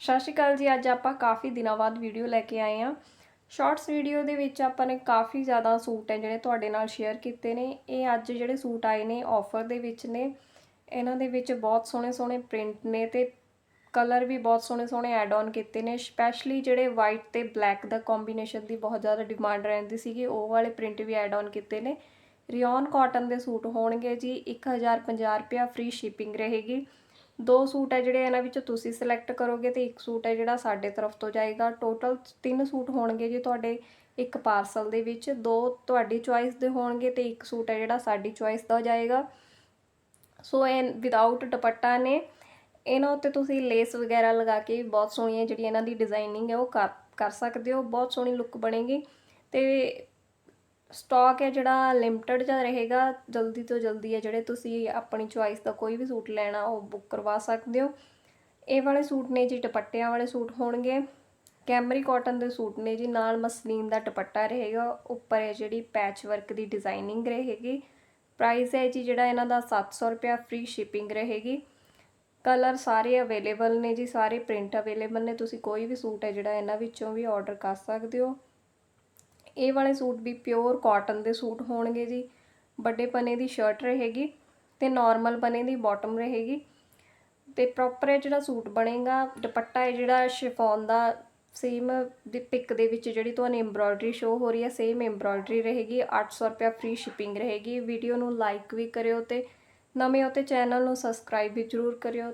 ਸਤਿ ਸ਼੍ਰੀ ਅਕਾਲ ਜੀ, ਅੱਜ ਆਪਾਂ ਕਾਫੀ ਦਿਨਾਂ ਬਾਅਦ ਵੀਡੀਓ ਲੈ ਕੇ ਆਏ ਹਾਂ। ਸ਼ਾਰਟਸ ਵੀਡੀਓ ਦੇ ਵਿੱਚ ਆਪਾਂ ਨੇ ਕਾਫੀ ਜ਼ਿਆਦਾ ਸੂਟ ਹੈ ਜਿਹੜੇ ਤੁਹਾਡੇ ਨਾਲ ਸ਼ੇਅਰ ਕੀਤੇ ਨੇ। ਇਹ ਅੱਜ ਜਿਹੜੇ ਸੂਟ ਆਏ ਨੇ ਆਫਰ ਦੇ ਵਿੱਚ ਨੇ। ਇਹਨਾਂ ਦੇ ਵਿੱਚ ਬਹੁਤ ਸੋਹਣੇ ਸੋਹਣੇ ਪ੍ਰਿੰਟ ਨੇ ਤੇ ਕਲਰ ਵੀ ਬਹੁਤ ਸੋਹਣੇ ਸੋਹਣੇ ਐਡ ਆਨ ਕੀਤੇ ਨੇ। ਸਪੈਸ਼ਲੀ ਜਿਹੜੇ ਵਾਈਟ ਤੇ ਬਲੈਕ ਦਾ ਕੰਬੀਨੇਸ਼ਨ ਦੀ ਬਹੁਤ ਜ਼ਿਆਦਾ ਡਿਮਾਂਡ ਰਹਿੰਦੀ ਸੀਗੀ, ਉਹ ਵਾਲੇ ਪ੍ਰਿੰਟ ਵੀ ਐਡ ਆਨ ਕੀਤੇ ਨੇ। ਰਿਓਨ ਕਾਟਨ ਦੇ ਸੂਟ ਹੋਣਗੇ ਜੀ 1050 ਰੁਪਿਆ ਫ੍ਰੀ ਸ਼ਿਪਿੰਗ ਰਹੇਗੀ। ਦੋ ਸੂਟ ਹੈ ਜਿਹੜੇ ਇਹਨਾਂ ਵਿੱਚੋਂ ਤੁਸੀਂ ਸਿਲੈਕਟ ਕਰੋਗੇ ਤੇ ਇੱਕ ਸੂਟ ਹੈ ਜਿਹੜਾ ਸਾਡੇ ਤਰਫ ਤੋਂ ਜਾਏਗਾ। ਟੋਟਲ ਤਿੰਨ ਸੂਟ ਹੋਣਗੇ ਜੀ ਤੁਹਾਡੇ ਇੱਕ ਪਾਰਸਲ ਦੇ ਵਿੱਚ। ਦੋ ਤੁਹਾਡੀ ਚੁਆਇਸ ਦੇ ਹੋਣਗੇ ਤੇ ਇੱਕ ਸੂਟ ਹੈ ਜਿਹੜਾ ਸਾਡੀ ਚੁਆਇਸ ਦਾ ਜਾਏਗਾ। ਸੋ ਇਹ ਵਿਦਆਊਟ ਦੁਪੱਟਾ ਨੇ। ਇਹਨਾਂ ਉੱਤੇ ਤੁਸੀਂ ਲੇਸ ਵਗੈਰਾ ਲਗਾ ਕੇ ਬਹੁਤ ਸੋਹਣੀ ਹੈ ਜਿਹੜੀ ਇਹਨਾਂ ਦੀ ਡਿਜ਼ਾਈਨਿੰਗ ਹੈ ਉਹ ਕਰ ਕਰ ਸਕਦੇ ਹੋ। ਬਹੁਤ ਸੋਹਣੀ ਲੁੱਕ ਬਣੇਗੀ। ਤੇ ਸਟਾਕ ਹੈ ਜਿਹੜਾ ਲਿਮਟਿਡ ਜਿਹਾ ਰਹੇਗਾ, ਜਲਦੀ ਤੋਂ ਜਲਦੀ ਹੈ ਜਿਹੜੇ ਤੁਸੀਂ ਆਪਣੀ ਚੁਆਇਸ ਦਾ ਕੋਈ ਵੀ ਸੂਟ ਲੈਣਾ, ਉਹ ਬੁੱਕ ਕਰਵਾ ਸਕਦੇ ਹੋ। ਇਹ ਵਾਲੇ ਸੂਟ ਨੇ ਜੀ, ਦੁਪੱਟਿਆਂ ਵਾਲੇ ਸੂਟ ਹੋਣਗੇ। ਕੈਮਰੀ ਕਾਟਨ ਦੇ ਸੂਟ ਨੇ ਜੀ, ਨਾਲ ਮਸਲੀਨ ਦਾ ਦੁਪੱਟਾ ਰਹੇਗਾ। ਉੱਪਰ ਹੈ ਜਿਹੜੀ ਪੈਚ ਵਰਕ ਦੀ ਡਿਜ਼ਾਈਨਿੰਗ ਰਹੇਗੀ। ਪ੍ਰਾਈਸ ਹੈ ਜੀ ਜਿਹੜਾ ਇਹਨਾਂ ਦਾ 700 ਰੁਪਿਆ ਫ੍ਰੀ ਸ਼ਿਪਿੰਗ ਰਹੇਗੀ। ਕਲਰ ਸਾਰੇ ਅਵੇਲੇਬਲ ਨੇ ਜੀ, ਸਾਰੇ ਪ੍ਰਿੰਟ ਅਵੇਲੇਬਲ ਨੇ। ਤੁਸੀਂ ਕੋਈ ਵੀ ਸੂਟ ਹੈ ਜਿਹੜਾ ਇਹਨਾਂ ਵਿੱਚੋਂ ਵੀ ਆਰਡਰ ਕਰ ਸਕਦੇ ਹੋ। ਇਹ ਵਾਲੇ ਸੂਟ ਵੀ ਪਿਓਰ ਕਾਟਨ ਦੇ ਸੂਟ ਹੋਣਗੇ ਜੀ। ਵੱਡੇ ਪਨੇ ਦੀ ਸ਼ਰਟ ਰਹੇਗੀ ਤੇ ਨਾਰਮਲ ਪਨੇ ਦੀ ਬਾਟਮ ਰਹੇਗੀ। ਤੇ ਪ੍ਰੋਪਰ ਇਹ ਜਿਹੜਾ ਸੂਟ ਬਣੇਗਾ, ਦੁਪੱਟਾ ਹੈ ਜਿਹੜਾ ਸ਼ਿਫੋਨ ਦਾ ਸੇਮ ਦੀ ਪਿਕ ਦੇ ਵਿੱਚ ਜਿਹੜੀ ਤੁਹਾਨੂੰ ਐਮਬ੍ਰੋਇਡਰੀ ਸ਼ੋ ਹੋ ਰਹੀ ਹੈ ਸੇਮ ਐਮਬ੍ਰੋਇਡਰੀ ਰਹੇਗੀ। 800 ਰੁਪਿਆ ਫ੍ਰੀ ਸ਼ਿਪਿੰਗ ਰਹੇਗੀ। ਵੀਡੀਓ ਨੂੰ ਲਾਈਕ ਵੀ ਕਰਿਓ ਤੇ ਨਵੇਂ ਹੋ ਤੇ ਚੈਨਲ ਨੂੰ ਸਬਸਕ੍ਰਾਈਬ ਵੀ ਜ਼ਰੂਰ ਕਰਿਓ।